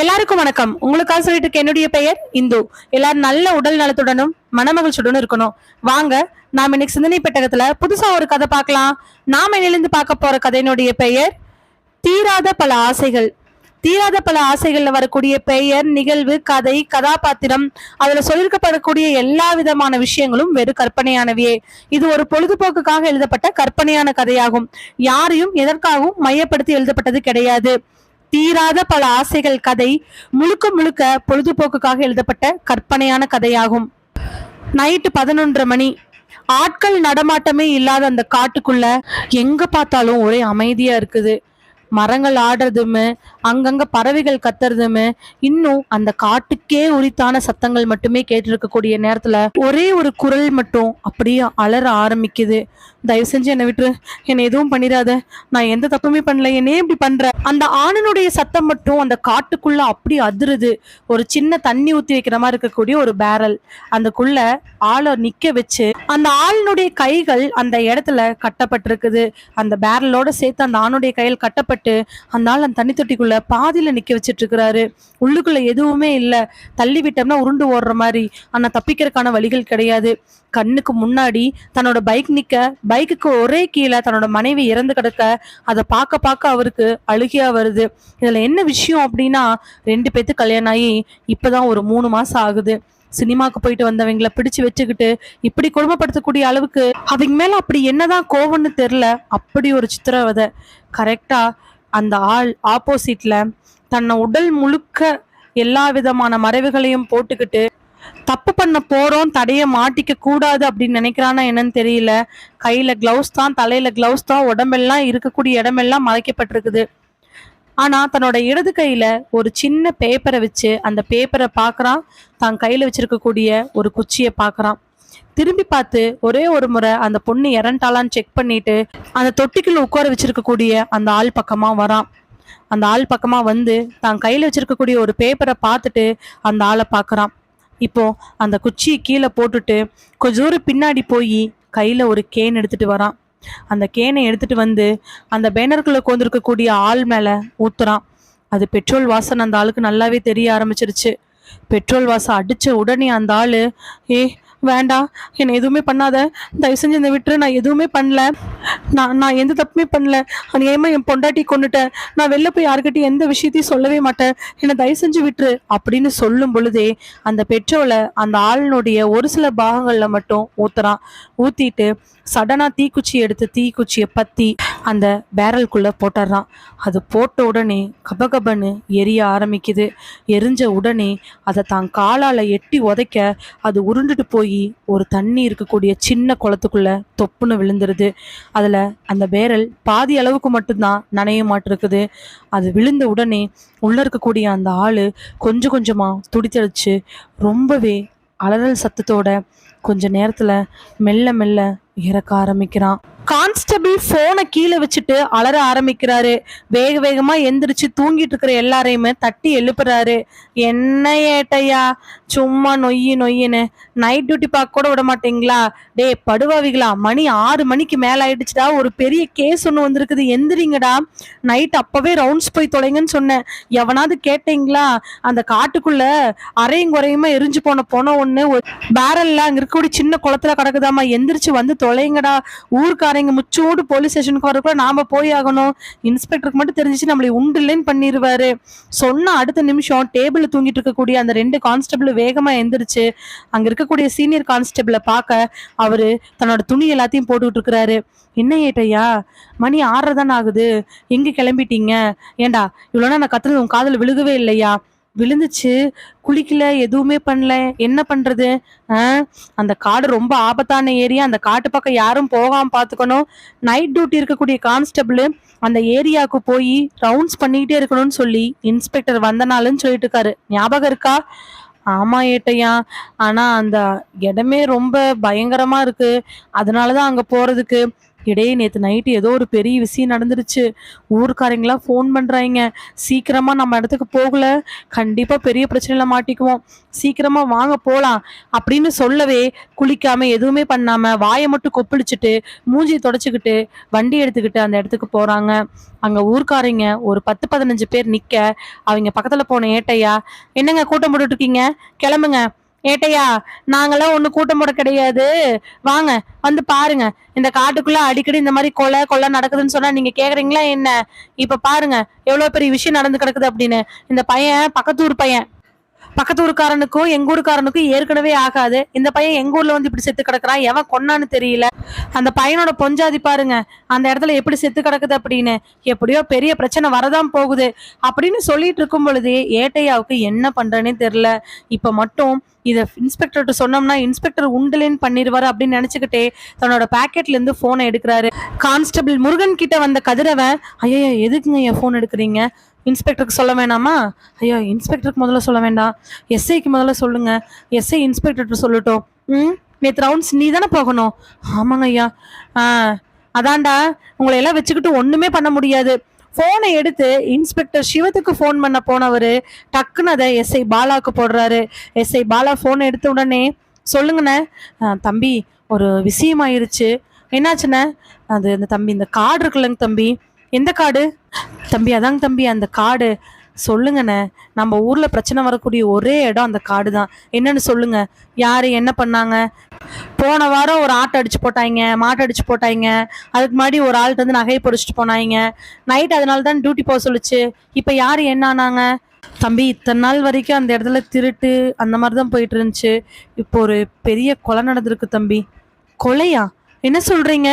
எல்லாருக்கும் வணக்கம். உங்களுக்காக சொல்லிட்டு என்னுடைய பெயர் இந்து. எல்லாரும் நல்ல உடல் நலத்துடனும் மனமகிழ்ச்சியுடனும் இருக்கணும். வாங்க நாம் இன்னைக்கு சிந்தனை பெட்டகத்துல புதுசா ஒரு கதை பார்க்கலாம். நாம இணைந்து பார்க்க போற கதையினுடைய பெயர் தீராத பல ஆசைகள். தீராத பல ஆசைகள்ல வரக்கூடிய பெயர் நிகழ்வு கதை கதாபாத்திரம் அதுல சொல்லிருக்கப்படக்கூடிய எல்லா விதமான விஷயங்களும் வெறும் கற்பனையானவையே. இது ஒரு பொழுதுபோக்குக்காக எழுதப்பட்ட கற்பனையான கதையாகும். யாரையும் எதற்காகவும் மையப்படுத்தி எழுதப்பட்டது கிடையாது. தீராத பல ஆசைகள் கதை முழுக்க முழுக்க பொழுதுபோக்குக்காக எழுதப்பட்ட கற்பனையான கதையாகும். நைட்டு பதினொன்றரை மணி. ஆட்கள் நடமாட்டமே இல்லாத அந்த காட்டுக்குள்ள எங்க பார்த்தாலும் ஒரே அமைதியா இருக்குது. மரங்கள் ஆடுறதுமே அங்கங்க பறவைகள் கத்துறதுமே இன்னும் அந்த காட்டுக்கே உரித்தான சத்தங்கள் மட்டுமே கேட்டிருக்கக்கூடிய நேரத்துல ஒரே ஒரு குரல் மட்டும் அப்படியே அலற ஆரம்பிக்குது. தயவு செஞ்சு என்னை விட்டுரு. என்னை எதுவும் பண்ணிடாத. நான் எந்த தப்புமே பண்ணல. என்னே இப்படி பண்ற? அந்த ஆணனுடைய சத்தம் மட்டும் அந்த காட்டுக்குள்ள அப்படி அதிருது. ஒரு சின்ன தண்ணி ஊத்தி வைக்கிற மாதிரி இருக்கக்கூடிய ஒரு பேரல் அந்தக்குள்ள ஆளை நிக்க வச்சு அந்த ஆளினுடைய கைகள் அந்த இடத்துல கட்டப்பட்டிருக்குது. அந்த பேரலோட சேர்த்து அந்த ஆணுடைய கையில் கட்டப்பட்டு அந்த ஆள் அந்த தண்ணி தொட்டிக்குள்ள பாதியில் நிற்க வச்சுட்ருக்குறாரு இருக்கிறாரு உள்ளுக்குள்ளே எதுவுமே இல்லை. தள்ளி விட்டோம்னா உருண்டு ஓடுற மாதிரி. ஆனால் தப்பிக்கிறதுக்கான வழிகள் கிடையாது. கண்ணுக்கு முன்னாடி தன்னோட பைக் நிற்க பைக்குக்கு ஒரே கீழே தன்னோட மனைவி இறந்து கிடக்க அதை பார்க்க பார்க்க அவருக்கு அழுகியாக வருது. இதில் என்ன விஷயம் அப்படின்னா ரெண்டு பேர்த்து கல்யாணம் ஆகி இப்பதான் ஒரு மூணு மாதம் ஆகுது. சினிமாக்கு போயிட்டு வந்தவங்கள பிடிச்சு வச்சுக்கிட்டு இப்படி கொடுமைப்படுத்தக்கூடிய அளவுக்கு அவங்க மேல அப்படி என்னதான் கோவம்னு தெரில அப்படி ஒரு சித்திரவதை. கரெக்டா அந்த ஆள் ஆப்போசிட்ல தன்னை உடல் முழுக்க எல்லா விதமான மறைவுகளையும் போட்டுக்கிட்டு தப்பு பண்ண போறோம் தடைய மாட்டிக்க கூடாது அப்படின்னு நினைக்கிறானா என்னன்னு தெரியல. கையில கிளவுஸ் தான் தலையில கிளவுஸ் தான் உடம்பெல்லாம் இருக்கக்கூடிய இடமெல்லாம் மறைக்கப்பட்டிருக்குது. ஆனா தன்னோட இடது கையில ஒரு சின்ன பேப்பரை வச்சு அந்த பேப்பரை பார்க்கறான். தான் கையில வச்சிருக்கக்கூடிய ஒரு குச்சியை பார்க்கறான். திரும்பி பார்த்து ஒரே ஒரு முறை அந்த பொண்ணு இறண்டாளான்னு செக் பண்ணிட்டு அந்த தொட்டிக்குள்ள உட்கார வச்சிருக்கக்கூடிய அந்த ஆள் பக்கமா வரான் அந்த ஆள் பக்கமா வந்து தான் கையில வச்சிருக்கக்கூடிய ஒரு பேப்பரை பார்த்துட்டு அந்த ஆளை பார்க்கறான் இப்போ அந்த குச்சியை கீழே போட்டுட்டு கொஞ்ச தூரம் பின்னாடி போய் கையில ஒரு கேன் எடுத்துட்டு வரான் அந்த கேனை எடுத்துட்டு வந்து அந்த பேனருக்குள்ள கோந்திருக்கக்கூடிய ஆள் மேல ஊத்துறான் அது பெட்ரோல் வாசனை அந்த ஆளுக்கு நல்லாவே தெரிய ஆரம்பிச்சிருச்சு. பெட்ரோல் வாசம் அடிச்ச உடனே அந்த ஆள் ஏ வேண்டாம் என்னை எதுவுமே பண்ணாத. தயவு செஞ்சு என்னை விட்டுரு நான் எதுவுமே பண்ணல. நான் நான் எந்த தப்புமே பண்ணல. அநியாயமா என் பொண்டாட்டி கொண்டுட்டேன் நான் வெளில போய் யாருக்கிட்டையும் எந்த விஷயத்தையும் சொல்லவே மாட்டேன். என்னை தயவு செஞ்சு விட்டுரு அப்படின்னு சொல்லும் பொழுதே அந்த பெட்ரோலை அந்த ஆளினுடைய ஒரு சில பாகங்களில் மட்டும் ஊத்துறான். ஊத்திட்டு சடனா தீக்குச்சி எடுத்து தீக்குச்சியை பத்தி அந்த பேரல்குள்ளே போட்டுடுறான். அது போட்ட உடனே கபகபன்னு எரிய ஆரம்பிக்குது. எரிஞ்ச உடனே அதை தான் காலால் எட்டி உதைக்க அது உருண்டுட்டு போய் ஒரு தண்ணி இருக்கக்கூடிய சின்ன குளத்துக்குள்ளே தொப்புன்னு விழுந்துருது. அதில் அந்த பேரல் பாதி அளவுக்கு மட்டும்தான் நனைய மாட்டிருக்குது. அது விழுந்த உடனே உள்ளே இருக்கக்கூடிய அந்த ஆள் கொஞ்சம் கொஞ்சமாக துடித்தடிச்சு ரொம்பவே அலறல் சத்தத்தோட கொஞ்ச நேரத்தில் மெல்ல மெல்ல இறக்க ஆரம்பிக்கிறான். கான்ஸ்டபிள் போனை கீழே வச்சுட்டு அலற ஆரம்பிக்கிறாரு. வேக வேகமா எந்திரிச்சு தூங்கிட்டு இருக்கிற எல்லாரையுமே தட்டி எழுப்புறாரு. என்ன ஏட்டையா? சும்மா நொய்யி நொய்யின்னு. நைட் டியூட்டி பார்க்க கூட விட மாட்டீங்களா? டே படுவாவிகளா? மணி ஆறு மணிக்கு மேல ஆயிடுச்சுடா. ஒரு பெரிய கேஸ் ஒன்று வந்திருக்குது. எந்திரிங்கடா. நைட் அப்பவே ரவுண்ட்ஸ் போய் தொலைங்கன்னு சொன்னேன். எவனாவது கேட்டீங்களா? அந்த காட்டுக்குள்ள அரையும் குறையுமா எரிஞ்சு போன போன ஒண்ணு. பேரல்ல அங்க இருக்கக்கூடிய சின்ன குளத்துல கிடக்குதாமா எந்திரிச்சு வந்து தொலைங்கடா. ஊர்க்காரங்க முச்சோடு போலீஸ் ஸ்டேஷனுக்கு வரக்குள்ள நாம போய் ஆகணும். இன்ஸ்பெக்டருக்கு மட்டும் தெரிஞ்சிச்சு நம்மளை உண்டு இல்லைன்னு பண்ணிடுவாரு சொன்ன அடுத்த நிமிஷம் டேபிள் தூங்கிட்டு இருக்கக்கூடிய அந்த ரெண்டு கான்ஸ்டபிள் வேகமா எந்திரிச்சு அங்க இருக்கக்கூடிய சீனியர் கான்ஸ்டபிளை பார்க்க அவரு தன்னோட துணி எல்லாத்தையும் போட்டுக்கிட்டு இருக்கிறாரு. என்ன ஏட்டையா? மணி ஆறரை தானே ஆகுது. எங்க கிளம்பிட்டீங்க? ஏண்டா இவ்வளோ நான் கத்துறது உன் காதில் விழுகவே இல்லையா? விழுந்துச்சு குளிக்கல எதுவுமே பண்ணல. என்ன பண்றது? ஆ? அந்த காடு ரொம்ப ஆபத்தான ஏரியா. அந்த காட்டு பக்கம் யாரும் போகாம பாத்துக்கணும். நைட் டியூட்டி இருக்கக்கூடிய கான்ஸ்டபிள் அந்த ஏரியாவுக்கு போய் ரவுண்ட்ஸ் பண்ணிக்கிட்டே இருக்கணும்னு சொல்லி இன்ஸ்பெக்டர் வந்தனாலுன்னு சொல்லிட்டு இருக்காரு. ஞாபகம் இருக்கா? ஆமா ஏட்டையா. ஆனா அந்த இடமே ரொம்ப பயங்கரமா இருக்கு. அதனாலதான் அங்க போறதுக்கு இடையே நேற்று நைட்டு ஏதோ ஒரு பெரிய விஷயம் நடந்துருச்சு. ஊருக்காரங்களாம் ஃபோன் பண்ணுறாங்க சீக்கிரமாக நம்ம இடத்துக்கு போகல. கண்டிப்பாக பெரிய பிரச்சனையில் மாட்டிக்குவோம். சீக்கிரமாக வாங்க போகலாம் அப்படின்னு சொல்லவே குளிக்காமல் எதுவுமே பண்ணாமல் வாயை மட்டும் கொப்பளிச்சுட்டு மூஞ்சி தொடச்சிக்கிட்டு வண்டி எடுத்துக்கிட்டு அந்த இடத்துக்கு போகிறாங்க அங்கே ஊர்க்காரங்க ஒரு பத்து பதினஞ்சு பேர் நிற்க அவங்க பக்கத்தில் போன ஏட்டையா என்னங்க கூட்டம் போட்டுட்ருக்கீங்க கிளம்புங்க. ஏட்டையா நாங்களாம் ஒன்று கூட்டம் போட கிடையாது. வாங்க வந்து பாருங்க. இந்த காட்டுக்குள்ள அடிக்கடி இந்த மாதிரி கொலை கொலை நடக்குதுன்னு சொன்னா நீங்க கேக்குறீங்களா என்ன? இப்ப பாருங்க எவ்வளவு பெரிய விஷயம் நடந்து கிடக்குது அப்படின்னு. இந்த பையன் பக்கத்து ஊர் பையன். பக்கத்து ஊருக்காரனுக்கும் எங்க ஊருக்காரனுக்கும் ஏற்கனவே ஆகாது. இந்த பையன் எங்க ஊர்ல வந்து இப்படி செத்து கிடக்குறான்? எவன் கொன்னான்னு தெரியல. அந்த பையனோட பொஞ்சாதி பாருங்க. அந்த இடத்துல எப்படி செத்து கிடக்குது அப்படின்னு. எப்படியோ பெரிய பிரச்சனை வரதான் போகுது. அப்படின்னு சொல்லிட்டு இருக்கும் பொழுதே ஏட்டையாவுக்கு என்ன பண்றேன்னே தெரியல. இப்ப மட்டும் இதை இன்ஸ்பெக்டர்கிட்ட சொன்னோம்னா இன்ஸ்பெக்டர் உண்டலேன்னு பண்ணிடுவார் அப்படின்னு நினச்சிக்கிட்டே தன்னோட பேக்கெட்லேருந்து ஃபோனை எடுக்கிறாரு. கான்ஸ்டபிள் முருகன் கிட்ட வந்த கதிரவன் ஐயா எதுக்குங்க என் ஃபோன் எடுக்கிறீங்க? இன்ஸ்பெக்டருக்கு சொல்ல வேணாமா? ஐயோ இன்ஸ்பெக்டருக்கு முதல்ல சொல்ல வேண்டாம். எஸ்ஐக்கு முதல்ல சொல்லுங்கள் எஸ்ஐ இன்ஸ்பெக்டர்கிட்ட சொல்லட்டும். ம்? நேற்று ரவுண்ட்ஸ் நீ தானே போகணும். ஆமாங்க ஐயா. ஆ அதான்டா உங்களை எல்லாம் வச்சுக்கிட்டு ஒன்றுமே பண்ண முடியாது. ஃபோனை எடுத்து இன்ஸ்பெக்டர் சிவத்துக்கு ஃபோன் பண்ண போனவர் டக்குன்னு அதை எஸ்ஐ பாலாவுக்கு போடுறாரு. எஸ்ஐ பாலா ஃபோனை எடுத்த உடனே சொல்லுங்கண்ணே. தம்பி ஒரு விஷயம் ஆயிருச்சு. என்னாச்சுண்ணே? அது இந்த தம்பி இந்த கார்டு இருக்குல்லங்க தம்பி. எந்த கார்டு தம்பி அதாங்க தம்பி அந்த கார்டு சொல்லுங்கண்ணே. நம்ம ஊர்ல பிரச்சனை வரக்கூடிய ஒரே இடம் அந்த காடு தான் என்னன்னு சொல்லுங்க. யாரு என்ன பண்ணாங்க? போன வாரம் ஒரு ஆட்டை அடிச்சு போட்டாங்க மாட்டை அடிச்சு போட்டாங்க. அதுக்கு முன்னாடி ஒரு ஆள்கிட்ட வந்து நகையை பொடிச்சிட்டு போனாங்க. நைட் அதனால தான் டியூட்டி போக சொல்லுச்சு. இப்போ யார் என்ன ஆனாங்க? தம்பி இத்தனை நாள் வரைக்கும் அந்த இடத்துல திருட்டு அந்த மாதிரி தான் போயிட்டு இருந்துச்சு. இப்போ ஒரு பெரிய கொலை நடந்திருக்கு தம்பி. கொலையா? என்ன சொல்றீங்க?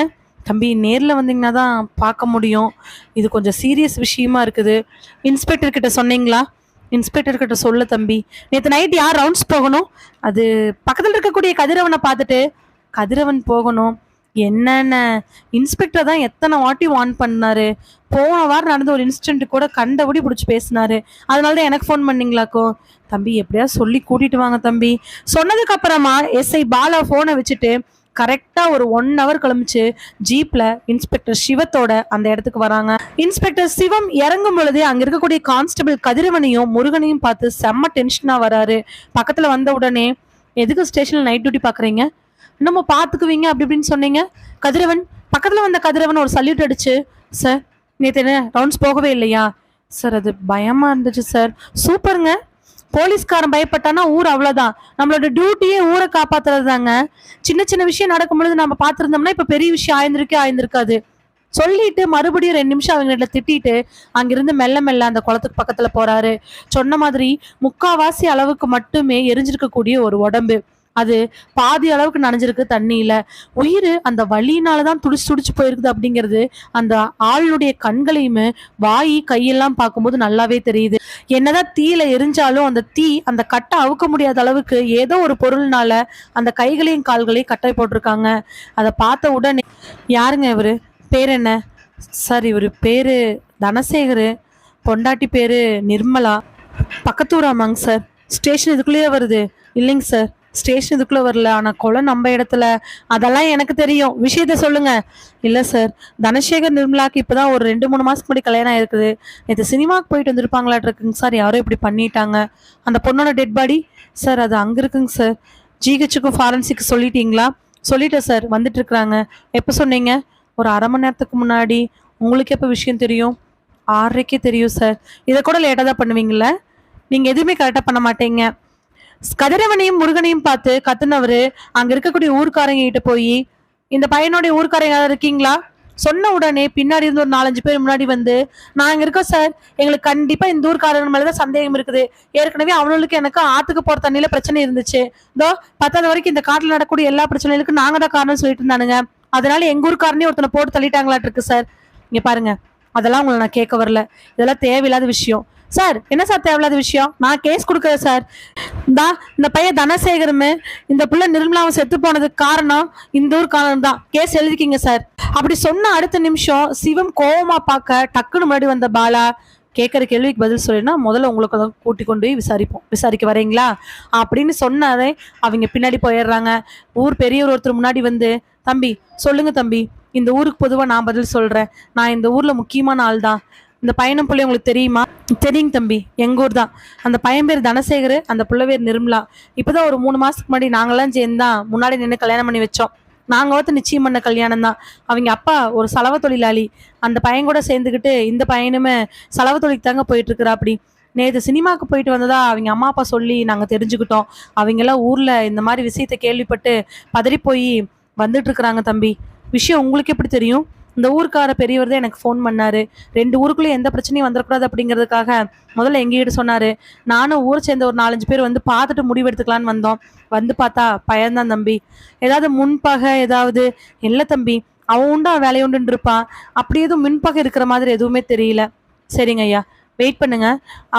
தம்பி நேரில் வந்தீங்கன்னா தான் பார்க்க முடியும். இது கொஞ்சம் சீரியஸ் விஷயமா இருக்குது. இன்ஸ்பெக்டர் கிட்ட சொன்னீங்களா? இன்ஸ்பெக்டர் கிட்ட சொல்ல தம்பி. நேற்று நைட் யார் ரவுண்ட்ஸ் போகணும்? அது பக்கத்தில் இருக்கக்கூடிய கதிரவனை பார்த்துட்டு கதிரவன் போகணும். என்னென்ன? இன்ஸ்பெக்டர் தான் எத்தனை வாட்டி வார்ன் பண்ணாரு? போன வாரம் நடந்த ஒரு இன்சிடென்ட் கூட கண்டபடி பிடிச்சி பேசினாரு. அதனால தான் எனக்கு ஃபோன் பண்ணீங்களாக்கோ? தம்பி எப்படியா சொல்லி கூட்டிட்டு வாங்க தம்பி. சொன்னதுக்கு அப்புறமா எஸ்ஐ பாலா ஃபோனை வச்சுட்டு கரெக்டாக ஒரு ஒன் ஹவர் கிளம்பிச்சு ஜீப்பில் இன்ஸ்பெக்டர் சிவத்தோட அந்த இடத்துக்கு வராங்க. இன்ஸ்பெக்டர் சிவம் இறங்கும் பொழுது அங்கே இருக்கக்கூடிய கான்ஸ்டபிள் கதிரவனையும் முருகனையும் பார்த்து செம்ம டென்ஷனாக வராரு. பக்கத்தில் வந்த உடனே எதுக்கு ஸ்டேஷனில் நைட் டியூட்டி பார்க்குறீங்க நம்ம பார்த்துக்குவீங்க அப்படி இப்படின்னு சொன்னீங்க. கதிரவன் பக்கத்தில் வந்த கதிரவன் ஒரு சல்யூட் அடிச்சு சார் நேற்று என்ன ரவுண்ட்ஸ் போகவே இல்லையா? சார் அது பயமாக இருந்துச்சு சார் சூப்பருங்க போலீஸ்காரன் பயப்பட்டானா? ஊர் அவ்வளவுதான். நம்மளோட டியூட்டியே ஊரை காப்பாத்துறது தாங்க சின்ன சின்ன விஷயம் நடக்கும் பொழுது நம்ம பார்த்துருந்தோம்னா இப்ப பெரிய விஷயம் ஆயிருந்திருக்கே ஆயிருந்திருக்காது. சொல்லிட்டு மறுபடியும் ரெண்டு நிமிஷம் அவங்க திட்டிட்டு அங்கிருந்து மெல்ல மெல்ல அந்த குளத்துக்கு பக்கத்துல போறாரு. சொன்ன மாதிரி முக்காவாசி அளவுக்கு மட்டுமே எரிஞ்சிருக்கக்கூடிய ஒரு உடம்பு. அது பாதி அளவுக்கு நனைஞ்சிருக்கு தண்ணியில உயிர் அந்த வலியினால தான் துடிச்சு துடிச்சு போயிருக்குது அப்படிங்கிறது அந்த ஆளுடைய கண்களையுமே வாய் கையெல்லாம் பார்க்கும்போது நல்லாவே தெரியுது. என்னதான் தீயில எரிஞ்சாலும் அந்த தீ அந்த கட்டை அவுக்க முடியாத அளவுக்கு ஏதோ ஒரு பொருள்னால அந்த கைகளையும் கால்களையும் கட்டை போட்டிருக்காங்க. அதை பார்த்த உடனே யாருங்க இவரு? பேர் என்ன? சார் இவர் பேரு தனசேகர் பொண்டாட்டி பேரு நிர்மலா. பக்கத்தூராமாங்க சார். ஸ்டேஷன் இதுக்குள்ளேயே வருது. இல்லைங்க சார். ஸ்டேஷன் இதுக்குள்ளே வரல. ஆனால் கொலை நம்ம இடத்துல. அதெல்லாம் எனக்கு தெரியும். விஷயத்த சொல்லுங்க. இல்லை சார் தனசேகர் நிர்மலாக்கு இப்போ தான் ஒரு ரெண்டு மூணு மாதத்துக்கு முன்னாடி கல்யாணம் ஆயிருக்குது. நேற்று சினிமாவுக்கு போயிட்டு வந்திருப்பாங்களாட்டு இருக்குங்க சார் யாரோ இப்படி பண்ணிட்டாங்க. அந்த பொண்ணோட டெட் பாடி சார் அது அங்கே இருக்குங்க சார் ஜிஹெச்சுக்கும் ஃபாரன்சிக்கு சொல்லிட்டீங்களா? சொல்லிட்டேன் சார் வந்துட்டு இருக்கிறாங்க. எப்போ சொன்னீங்க? ஒரு அரை மணி நேரத்துக்கு முன்னாடி. உங்களுக்கு எப்போ விஷயம் தெரியும்? ஆறரைக்கே தெரியும் சார் இதை கூட லேட்டாக தான் பண்ணுவீங்கள நீங்கள் எதுவுமே கரெக்டாக பண்ண மாட்டீங்க. கதிரவனையும் முருகனையும் பார்த்து கத்துனவரு அங்க இருக்கக்கூடிய ஊர்க்காரங்க கிட்ட போய் இந்த பையனுடைய ஊர்க்காரங்க யாராவது இருக்கீங்களா? சொன்ன உடனே பின்னாடி இருந்து ஒரு நாலஞ்சு பேர் முன்னாடி வந்து நான் இருக்கோம் சார். எங்களுக்கு கண்டிப்பா இந்த ஊர்க்காரன் மேலதான் சந்தேகம் இருக்குது. ஏற்கனவே அவங்களுக்கு எனக்கு ஆத்துக்கு போற தண்ணியில பிரச்சனை இருந்துச்சு. இதோ பத்தாவது வரைக்கும் இந்த காட்டுல நடக்கக்கூடிய எல்லா பிரச்சனைகளுக்கும் நாங்க தான் காரணம் சொல்லிட்டு இருந்தானுங்க. அதனால எங்க ஊர்க்காரனே ஒருத்தனை போட்டு தள்ளிட்டாங்களாட்டு இருக்கு சார். இங்க பாருங்க. அதெல்லாம் உங்களை நான் கேட்க வரல. இதெல்லாம் தேவையில்லாத விஷயம். சார் என்ன சார் தேவையில்லாத விஷயம்? நான் கேஸ் கொடுக்குறேன் சார். தா இந்த பையன் தனசேகரமு இந்த புள்ள நிர்மலாவும் செத்து போனதுக்கு காரணம் இந்த ஊர் காரணம் தான். கேஸ் எழுதிக்கிங்க சார். அப்படி சொன்ன அடுத்த நிமிஷம் சிவம் கோபமா பார்க்க டக்குன்னு முன்னாடி வந்த பாலா கேட்குற கேள்விக்கு பதில் சொல்லினா முதல்ல உங்களுக்கு தான் கூட்டி கொண்டு போய் விசாரிப்போம். விசாரிக்க வரீங்களா? அப்படின்னு சொன்னாலே அவங்க பின்னாடி போயிடுறாங்க. ஊர் பெரியவர் ஒருத்தர் முன்னாடி வந்து தம்பி சொல்லுங்க தம்பி இந்த ஊருக்கு பொதுவாக நான் பதில் சொல்கிறேன் நான் இந்த ஊரில் முக்கியமான ஆள் தான் இந்த பையனும் பிள்ளை உங்களுக்கு தெரியுமா? தெரியுங்க தம்பி. எங்கள் ஊர் தான். அந்த பையன் பேர் தனசேகர் அந்த பிள்ளை பேர் நிர்மலா. இப்போதான் ஒரு மூணு மாசத்துக்கு முன்னாடி நாங்களாம் சேர்ந்து தான் முன்னாடி நின்று கல்யாணம் பண்ணி வச்சோம். நாங்கள் வந்து நிச்சயம் பண்ண கல்யாணம் தான். அவங்க அப்பா ஒரு சலவை தொழிலாளி. அந்த பையன் கூட சேர்ந்துக்கிட்டு இந்த பையனுமே செலவு தொழிலுக்கு தாங்க போயிட்டு இருக்கிறா அப்படி நேற்று சினிமாவுக்கு போயிட்டு வந்ததா அவங்க அம்மா அப்பா சொல்லி நாங்கள் தெரிஞ்சுக்கிட்டோம். அவங்கெல்லாம் ஊரில் இந்த மாதிரி விஷயத்தை கேள்விப்பட்டு பதறி போய் வந்துட்டு இருக்கிறாங்க தம்பி. விஷயம் உங்களுக்கு எப்படி தெரியும்? இந்த ஊருக்கார பெரியவர் தான் எனக்கு ஃபோன் பண்ணாரு. ரெண்டு ஊருக்குள்ளேயும் எந்த பிரச்சனையும் வந்துடக்கூடாது அப்படிங்கிறதுக்காக முதல்ல எங்ககிட்ட சொன்னாரு. நானும் ஊரை சேர்ந்த ஒரு நாலஞ்சு பேர் வந்து பார்த்துட்டு முடிவெடுத்துக்கலான்னு வந்தோம். வந்து பார்த்தா பயந்தான் தம்பி. ஏதாவது முன்பகை ஏதாவது இல்லை தம்பி அவன் உண்டா வேலையுண்டுன்னு இருப்பான். அப்படி எதுவும் முன்பகை இருக்கிற மாதிரி எதுவுமே தெரியல. சரிங்க ஐயா. வெயிட் பண்ணுங்க.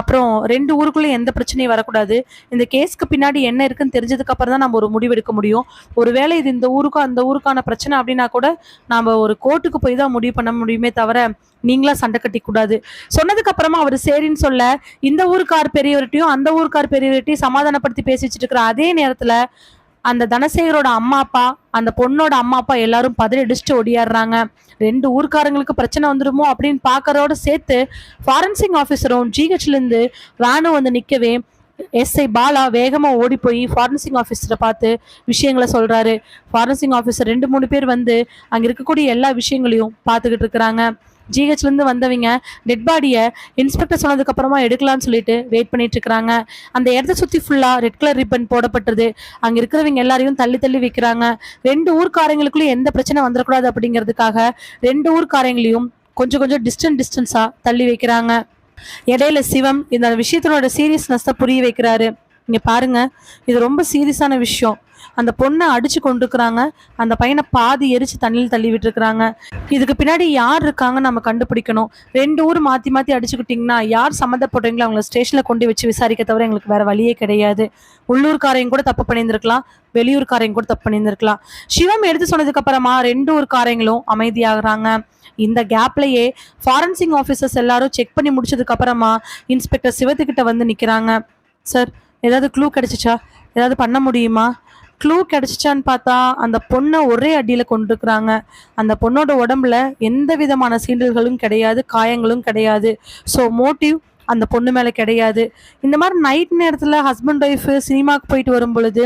அப்புறம் ரெண்டு ஊருக்குள்ளே எந்த பிரச்சனையும் வரக்கூடாது. இந்த கேஸ்க்கு பின்னாடி என்ன இருக்குன்னு தெரிஞ்சதுக்கு அப்புறம் தான் நம்ம ஒரு முடிவெடுக்க முடியும். ஒருவேளை இது இந்த ஊருக்கும் அந்த ஊருக்கான பிரச்சனை அப்படின்னா கூட நாம் ஒரு கோர்ட்டுக்கு போய் தான் முடிவு பண்ண முடியுமே தவிர நீங்களா சண்டை கட்டிக்கூடாது சொன்னதுக்கப்புறமா சொன்னதுக்கு அப்புறமா அவர் சரின்னு சொல்ல இந்த ஊருக்கார் பெரியவர்கிட்டையும் அந்த ஊருக்கார் பெரியவர்கிட்டையும் சமாதானப்படுத்தி பேசி வச்சுட்டு இருக்கிற அதே நேரத்தில் அந்த தனசேகரோட அம்மா அப்பா அந்த பொண்ணோட அம்மா அப்பா எல்லாரும் பதறி அடிச்சுட்டு ஓடியாடுறாங்க. ரெண்டு ஊர்க்காரங்களுக்கு பிரச்சனை வந்துடுமோ அப்படின்னு பார்க்கறதோட சேர்த்து ஃபாரன்சிக் ஆஃபீஸரும் ஜிஹெச்லேருந்து வேனும் வந்து நிற்கவே எஸ்ஐ பாலா வேகமாக ஓடி போய் ஃபாரன்சிங் ஆஃபீஸரை பார்த்து விஷயங்களை சொல்கிறாரு ஃபாரன்சிங் ஆஃபீஸர் ரெண்டு மூணு பேர் வந்து அங்கே இருக்கக்கூடிய எல்லா விஷயங்களையும் பார்த்துக்கிட்டு இருக்கிறாங்க. ஜிஹெச்லேருந்து வந்தவங்க டெட் பாடியை இன்ஸ்பெக்டர் சொன்னதுக்கு அப்புறமா எடுக்கலாம்னு சொல்லிட்டு வெயிட் பண்ணிட்டு இருக்கிறாங்க. அந்த இடத்த சுற்றி ஃபுல்லாக ரெட் கலர் ரிப்பன் போடப்பட்டது. அங்கே இருக்கிறவங்க எல்லாரையும் தள்ளி தள்ளி வைக்கிறாங்க. ரெண்டு ஊர்க்காரங்களுக்குள்ளேயும் எந்த பிரச்சனை வந்துடக்கூடாது அப்படிங்கிறதுக்காக ரெண்டு ஊர்க்காரங்களையும் கொஞ்சம் கொஞ்சம் டிஸ்டன்ஸ் டிஸ்டன்ஸாக தள்ளி வைக்கிறாங்க. இடையில சிவம் இந்த விஷயத்தினோட சீரியஸ்னஸ் தான் புரிய வைக்கிறாரு. இங்கே பாருங்க இது ரொம்ப சீரியஸான விஷயம். அந்த பொண்ணை அடிச்சு கொண்டுக்கிறாங்க அந்த பையனை பாதி எரிச்சு தண்ணியில் தள்ளி விட்டுருக்குறாங்க. இதுக்கு பின்னாடி யார் இருக்காங்க நம்ம கண்டுபிடிக்கணும். ரெண்டு ஊர் மாத்தி மாத்தி அடிச்சுக்கிட்டிங்கன்னா யார் சம்மந்தப்படுறீங்களோ அவங்கள ஸ்டேஷன்ல கொண்டு வச்சு விசாரிக்க தவிர எங்களுக்கு வேற வழியே கிடையாது. உள்ளூர்காரையும் கூட தப்பு பண்ணியிருந்திருக்கலாம். வெளியூர்காரையும் கூட தப்பு பண்ணியிருந்திருக்கலாம். சிவம் எடுத்து சொன்னதுக்கு அப்புறமா ரெண்டு ஊர்காரங்களும் அமைதியாகிறாங்க. இந்த கேப்லயே ஃபாரன்சிங் ஆஃபீஸர்ஸ் எல்லாரும் செக் பண்ணி முடிச்சதுக்கு அப்புறமா இன்ஸ்பெக்டர் சிவத்துக்கிட்ட வந்து நிக்கிறாங்க. சார் ஏதாவது க்ளூ கிடைச்சிச்சா? ஏதாவது பண்ண முடியுமா? க்ளூ கிடச்சிச்சான்னு பார்த்தா அந்த பொண்ணை ஒரே அடியில் கொண்டிருக்கிறாங்க. அந்த பொண்ணோட உடம்புல எந்த விதமான சீண்டல்களும் கிடையாது காயங்களும் கிடையாது. ஸோ மோட்டிவ் அந்த பொண்ணு மேலே கிடையாது. இந்த மாதிரி நைட் நேரத்தில் ஹஸ்பண்ட் ஒய்ஃபு சினிமாவுக்கு போயிட்டு வரும் பொழுது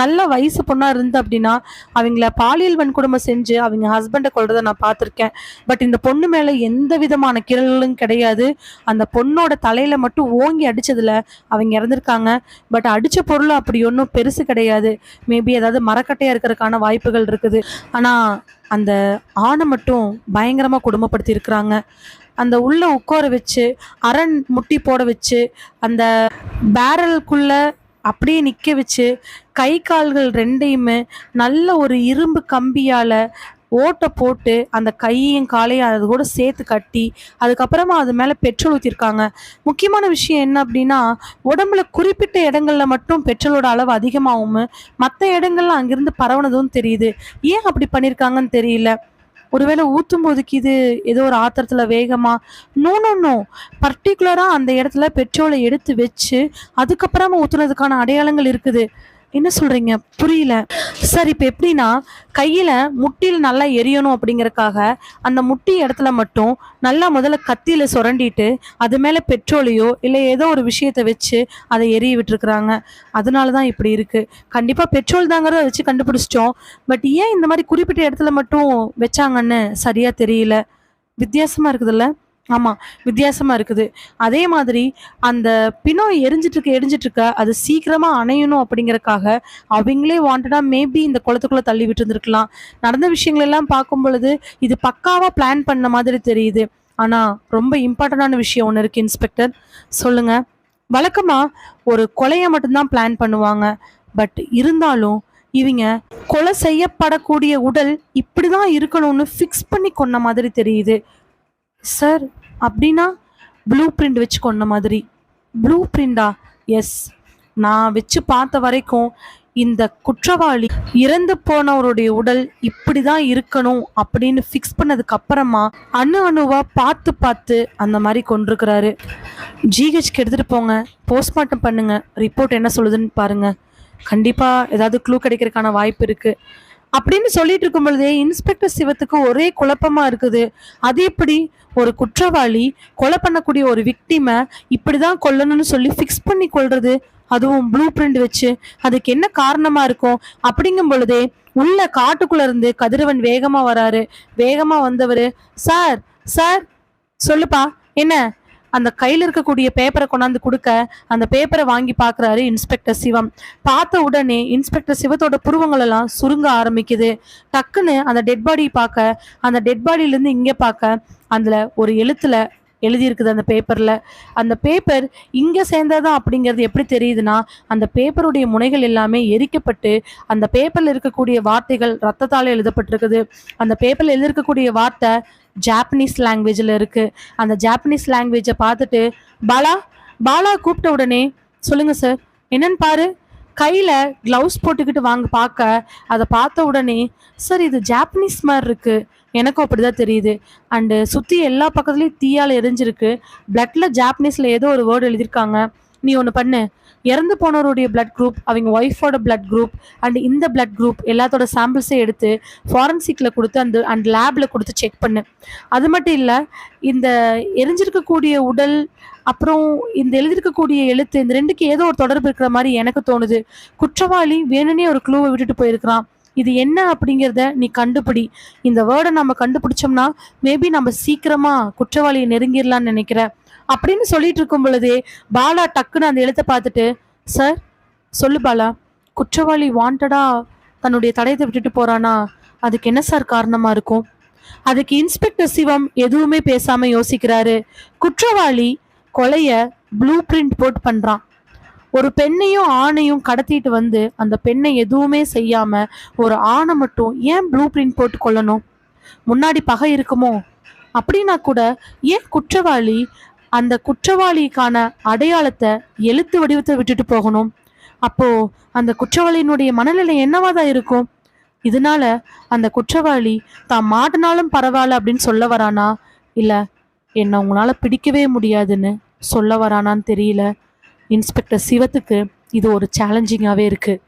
நல்ல வயசு பொண்ணாக இருந்து அப்படின்னா அவங்கள பாலியல் வன்கொடுமை செஞ்சு அவங்க ஹஸ்பண்டை கொள்றதை நான் பார்த்துருக்கேன். பட் இந்த பொண்ணு மேலே எந்த விதமான கீறல்களும் கிடையாது. அந்த பொண்ணோட தலையில் மட்டும் ஓங்கி அடித்ததில் அவங்க இறந்துருக்காங்க. பட் அடித்த பொருள் அப்படி ஒன்றும் பெருசு கிடையாது. மேபி ஏதாவது மரக்கட்டையாக இருக்கிறதுக்கான வாய்ப்புகள் இருக்குது. ஆனால் அந்த ஆணை மட்டும் பயங்கரமாக கொடுமைப்படுத்தி இருக்கிறாங்க அந்த உள்ள உட்கார வச்சு அரண் முட்டி போட வச்சு அந்த பேரலுக்குள்ளே அப்படியே நிற்க வச்சு கை கால்கள் ரெண்டையுமே நல்ல ஒரு இரும்பு கம்பியால் ஓட்டை போட்டு அந்த கையையும் காலையும் அது கூட சேர்த்து கட்டி அதுக்கப்புறமா அது மேலே பெட்ரோல் ஊற்றிருக்காங்க முக்கியமான விஷயம் என்ன அப்படின்னா உடம்புல குறிப்பிட்ட இடங்களில் மட்டும் பெட்ரோலோட அளவு அதிகமாகவும் மற்ற இடங்கள்ல அங்கேருந்து பரவுனதும் தெரியுது. ஏன் அப்படி பண்ணியிருக்காங்கன்னு தெரியல. ஒருவேளை ஊற்றும் போதுக்கு இது ஏதோ ஒரு ஆத்திரத்தில் வேகமாக நோ நோ அந்த இடத்துல பெட்ரோலை எடுத்து வச்சு அதுக்கப்புறமா ஊற்றுனதுக்கான அடையாளங்கள் இருக்குது. என்ன சொல்றீங்க? புரியல. சார் இப்போ எப்படின்னா கையில முட்டியில் நல்லா எரியணும் அப்படிங்கறக்காக அந்த முட்டி இடத்துல மட்டும் நல்லா முதல்ல கத்தியில சுரண்டிட்டு அது மேல பெட்ரோலையோ இல்லை ஏதோ ஒரு விஷயத்த வச்சு அதை எரிய விட்டுருக்குறாங்க. அதனால தான் இப்படி இருக்கு. கண்டிப்பா பெட்ரோல் தாங்கிறத வச்சு கண்டுபிடிச்சிட்டோம். பட் ஏன் இந்த மாதிரி குறிப்பிட்ட இடத்துல மட்டும் வச்சாங்கன்னு சரியா தெரியல. வித்தியாசமா இருக்குதுல்ல? ஆமாம் வித்தியாசமாக இருக்குது. அதே மாதிரி அந்த பிணம் எரிஞ்சிட்டு இருக்க எரிஞ்சிட்டு இருக்க அது சீக்கிரமாக அணையணும் அப்படிங்கறக்காக அவங்களே வாண்டடாக மேபி இந்த குளத்துக்குள்ளே தள்ளி விட்டு இருந்திருக்கலாம் நடந்த விஷயங்கள் எல்லாம் பார்க்கும் பொழுது இது பக்காவாக பிளான் பண்ண மாதிரி தெரியுது. ஆனால் ரொம்ப இம்பார்ட்டண்டான விஷயம் ஒன்று இருக்குது இன்ஸ்பெக்டர் சொல்லுங்கள் வழக்கமாக ஒரு கொலையை மட்டும்தான் பிளான் பண்ணுவாங்க. பட் இருந்தாலும் இவங்க கொலை செய்யப்படக்கூடிய உடல் இப்படி தான் இருக்கணும்னு ஃபிக்ஸ் பண்ணி கொன்ன மாதிரி தெரியுது. சார் அப்படின்னா ப்ளூ பிரிண்ட் வச்சு கொண்ட மாதிரி. ப்ளூ பிரிண்டா எஸ் நான் வச்சு பார்த்த வரைக்கும் இந்த குற்றவாளி இறந்து போனவருடைய உடல் இப்படி தான் இருக்கணும் அப்படின்னு ஃபிக்ஸ் பண்ணதுக்கு அப்புறமா அணு அணுவா பார்த்து பார்த்து அந்த மாதிரி கொண்டிருக்கிறாரு. ஜிஹெச்க்கு எடுத்துகிட்டு போங்க. போஸ்ட்மார்ட்டம் பண்ணுங்க. ரிப்போர்ட் என்ன சொல்லுதுன்னு பாருங்க. கண்டிப்பாக ஏதாவது க்ளூ கிடைக்கிறதுக்கான வாய்ப்பு இருக்குது அப்படின்னு சொல்லிட்டு இருக்கும் பொழுதே இன்ஸ்பெக்டர் சிவத்துக்கு ஒரே குழப்பமா இருக்குது. அது எப்படி? ஒரு குற்றவாளி கொலை பண்ணக்கூடிய ஒரு விக்டிமை இப்படிதான் கொல்லணும்னு சொல்லி ஃபிக்ஸ் பண்ணி கொள்றது அதுவும் ப்ளூ பிரிண்ட் வச்சு. அதுக்கு என்ன காரணமா இருக்கும்? அப்படிங்கும் பொழுதே உள்ள காட்டுக்குள்ள இருந்து கதிரவன் வேகமா வராரு. வேகமா வந்தவர் சார் சார் சொல்லுப்பா என்ன? அந்த கையில் இருக்கக்கூடிய பேப்பரை கொண்டாந்து கொடுக்க அந்த பேப்பரை வாங்கி பார்க்குறாரு இன்ஸ்பெக்டர் சிவம். பார்த்த உடனே இன்ஸ்பெக்டர் சிவத்தோட புருவங்களெல்லாம் சுருங்க ஆரம்பிக்குது. டக்குன்னு அந்த டெட் பாடி பார்க்க அந்த டெட் பாடியிலேருந்து இங்கே பார்க்க அதில் ஒரு எழுத்தில் எழுதியிருக்குது அந்த பேப்பரில் அந்த பேப்பர் இங்கே சேர்ந்தாதான் அப்படிங்கிறது எப்படி தெரியுதுன்னா அந்த பேப்பருடைய முனைகள் எல்லாமே எரிக்கப்பட்டு அந்த பேப்பரில் இருக்கக்கூடிய வார்த்தைகள் ரத்தத்தால் எழுதப்பட்டிருக்குது. அந்த பேப்பரில் எழுதியிருக்கக்கூடிய வார்த்தை ஜாப்பனீஸ் லாங்குவேஜில் இருக்குது அந்த ஜாப்பனீஸ் லாங்குவேஜை பார்த்துட்டு பாலா பாலா கூப்பிட்ட உடனே சொல்லுங்கள் சார் என்னன்னு பாரு. கையில் க்ளவுஸ் போட்டுக்கிட்டு வாங்க பார்க்க. அதை பார்த்த உடனே சார் இது ஜாப்பனீஸ் மாதிரி இருக்குது எனக்கும் அப்படி தான் தெரியுது. அண்டு சுற்றி எல்லா பக்கத்துலேயும் தீயால் எரிஞ்சிருக்கு. பிளட்டில் ஜாப்பனீஸில் ஏதோ ஒரு வேர்டு எழுதியிருக்காங்க. நீ ஒன்று பண்ணு. இறந்து போனவருடைய பிளட் குரூப் அவங்க ஒய்ஃபோட பிளட் குரூப் அண்ட் இந்த பிளட் குரூப் எல்லாத்தோட சாம்பிள்ஸே எடுத்து ஃபாரன்சிக்கில் கொடுத்து அந்த அண்ட் லேபில் கொடுத்து செக் பண்ணு. அது மட்டும் இல்லை இந்த எரிஞ்சிருக்கக்கூடிய உடல் அப்புறம் இந்த எழுதியிருக்கக்கூடிய எழுத்து இந்த ரெண்டுக்கு ஏதோ ஒரு தொடர்பு இருக்கிற மாதிரி எனக்கு தோணுது. குற்றவாளி வேணும்னே ஒரு க்ளூவை விட்டுட்டு போயிருக்கிறான். இது என்ன அப்படிங்கிறத நீ கண்டுபிடி. இந்த வேர்டை நம்ம கண்டுபிடிச்சோம்னா மேபி நம்ம சீக்கிரமாக குற்றவாளியை நெருங்கிடலாம்னு நினைக்கிறேன் அப்படின்னு சொல்லிட்டு இருக்கும் பொழுதே பாலா டக்குன்னு அந்த எழுத்தை பார்த்துட்டு சார் சொல்லு பாலா குற்றவாளி வாண்டடா தன்னுடைய தடயத்தை விட்டுட்டு போறானா? அதுக்கு என்ன சார் காரணமா இருக்கும்? அதுக்கு இன்ஸ்பெக்டர் சிவம் எதுவுமே பேசாம யோசிக்கிறாரு. குற்றவாளி கொலைய ப்ளூ பிரிண்ட் போட்டு பண்றான். ஒரு பெண்ணையும் ஆணையும் கடத்திட்டு வந்து அந்த பெண்ணை எதுவுமே செய்யாம ஒரு ஆணை மட்டும் ஏன் ப்ளூ பிரிண்ட் போட்டு கொள்ளணும் முன்னாடி பகை இருக்குமோ? அப்படின்னா கூட ஏன் குற்றவாளி அந்த குற்றவாளிக்கான அடையாளத்தை எழுத்து வடிவத்தை விட்டுட்டு போகணும். அப்போ அந்த குற்றவாளியினுடைய மனநிலை என்னவா தான் இருக்கும்? இதனால அந்த குற்றவாளி தான் மாட்டினாலும் பரவாயில்ல அப்படின்னு சொல்ல வரானா? இல்ல என்னை உங்களால பிடிக்கவே முடியாதுன்னு சொல்ல வரானான்னு தெரியல. இன்ஸ்பெக்டர் சிவத்துக்கு இது ஒரு சேலஞ்சிங்காகவே இருக்குது